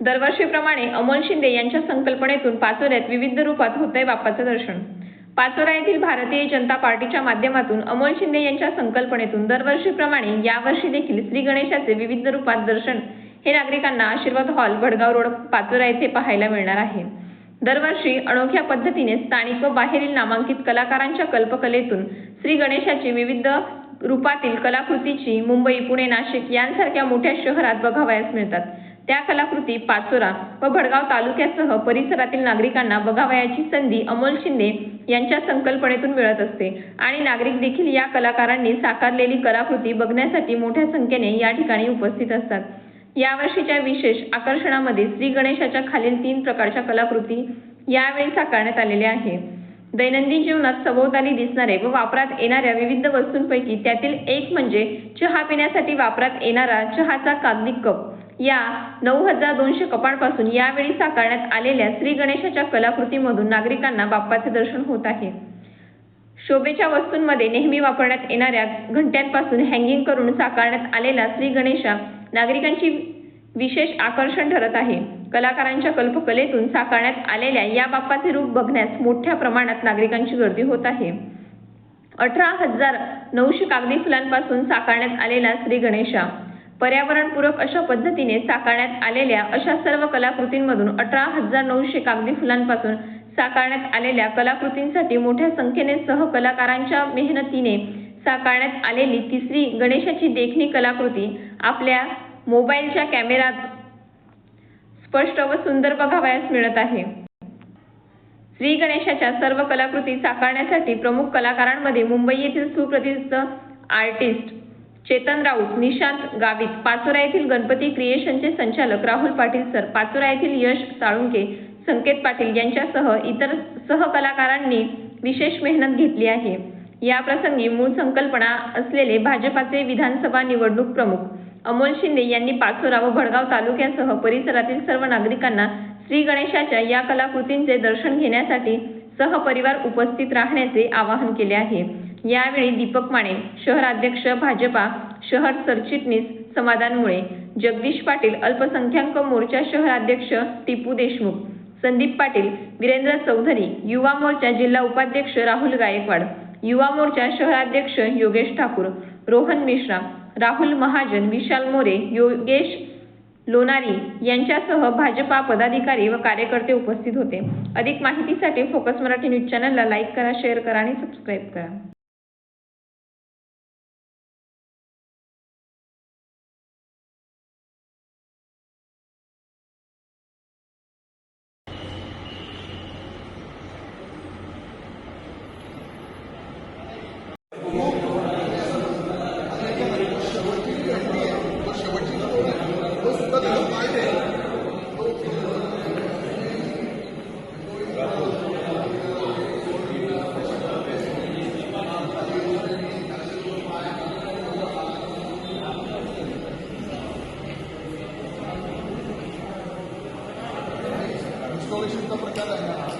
दरवर्षीप्रमाणे अमोल शिंदे यांच्या संकल्पनेतून पाचोऱ्यात विविध रूपात होतंय बाप्पाचं दर्शन. पाचोरा येथील भारतीय जनता पार्टीच्या माध्यमातून अमोल शिंदे यांच्या संकल्पनेतून दरवर्षीप्रमाणे यावर्षी देखील श्री गणेशाचे विविध रूपात दर्शन हे नागरिकांना आशीर्वाद हॉल भडगाव रोड पाचोरा येथे पाहायला मिळणार आहे. दरवर्षी अनोख्या पद्धतीने स्थानिक व बाहेरील नामांकित कलाकारांच्या कल्पकलेतून श्री गणेशाची विविध रूपातील कलाकृतीची मुंबई पुणे नाशिक यांसारख्या मोठ्या शहरात बघावयास मिळतात. त्या कलाकृती पाचोरा व भडगाव तालुक्यासह परिसरातील नागरिकांना बघावयाची संधी अमोल शिंदे यांच्या संकल्पनेतून मिळत असते. आणि नागरिक देखील या कलाकारांनी साकारलेली कलाकृती बघण्यासाठी मोठ्या संख्येने या ठिकाणी उपस्थित असतात. यावर्षीच्या विशेष आकर्षणामध्ये श्री गणेशाच्या खालील तीन प्रकारच्या कलाकृती यावेळी साकारण्यात आलेल्या आहे दैनंदिन जीवनात सभोवताली दिसणारे व वापरात येणाऱ्या विविध वस्तूंपैकी त्यातील एक म्हणजे चहा पिण्यासाठी वापरात येणारा चहाचा कागदी कप. या नऊ हजार दोनशे कपांपासून यावेळी साकारण्यात आलेल्या श्री गणेशाच्या कलाकृतीमधून नागरिकांना बाप्पाचे दर्शन होत आहे. शोभेच्या वस्तूंमध्ये नेहमी वापरण्यात येणाऱ्या घंट्यांपासून हँगिंग करून साकारण्यात आलेला श्री गणेशा नागरिकांची विशेष आकर्षण ठरत आहे. कलाकारांच्या कल्पकलेतून साकारण्यात आलेल्या या बाप्पाचे रूप बघण्यास मोठ्या प्रमाणात नागरिकांची गर्दी होत आहे. अठरा हजार नऊशे कागदी फुलांपासून साकारण्यात आलेला श्री गणेशा पर्यावरणपूरक अशा पद्धतीने साकारण्यात आलेल्या अशा सर्व कलाकृतींमधून अठरा हजार नऊशे कागदी फुलांपासून साकारण्यात आलेल्या कलाकृतींसाठी मोठ्या संख्येने सहकलाकारांच्या मेहनतीने साकारण्यात आलेली तिसरी गणेशाची देखणी कलाकृती आपल्या मोबाईलच्या कॅमेरात स्पष्ट व सुंदर बघावयास मिळत आहे. श्री गणेशाच्या सर्व कलाकृती साकारण्यासाठी प्रमुख कलाकारांमध्ये मुंबई येथील सुप्रसिद्ध आर्टिस्ट चेतन राऊत निशांत गावित पाचोरा येथील गणपती क्रिएशनचे संचालक राहुल पाटील सर पाचोरा येथील यश साळुंके संकेत पाटील यांच्यासह इतर सहकलाकारांनी विशेष मेहनत घेतली आहे. या प्रसंगी मूळ संकल्पना असलेले भाजपाचे विधानसभा निवडणूक प्रमुख अमोल शिंदे यांनी पाचोरा व भडगाव तालुक्यासह परिसरातील सर्व नागरिकांना श्री गणेशाच्या या कलाकृतींचे दर्शन घेण्यासाठी सहपरिवार उपस्थित राहण्याचे आवाहन केले आहे. यावेळी दीपक माने शहराध्यक्ष भाजपा शहर सरचिटणीस समाधान मुळे जगदीश पाटील अल्पसंख्याक मोर्चा शहराध्यक्ष टिपू देशमुख संदीप पाटील वीरेंद्र चौधरी युवा मोर्चा जिल्हा उपाध्यक्ष राहुल गायकवाड युवा मोर्चा शहराध्यक्ष योगेश ठाकूर रोहन मिश्रा राहुल महाजन विशाल मोरे योगेश लोणारी यांच्यासह भाजपा पदाधिकारी व कार्यकर्ते उपस्थित होते. अधिक माहितीसाठी फोकस मराठी न्यूज चॅनलला लाईक करा शेअर करा आणि सबस्क्राईब करा. Estou legítimo para cada ano.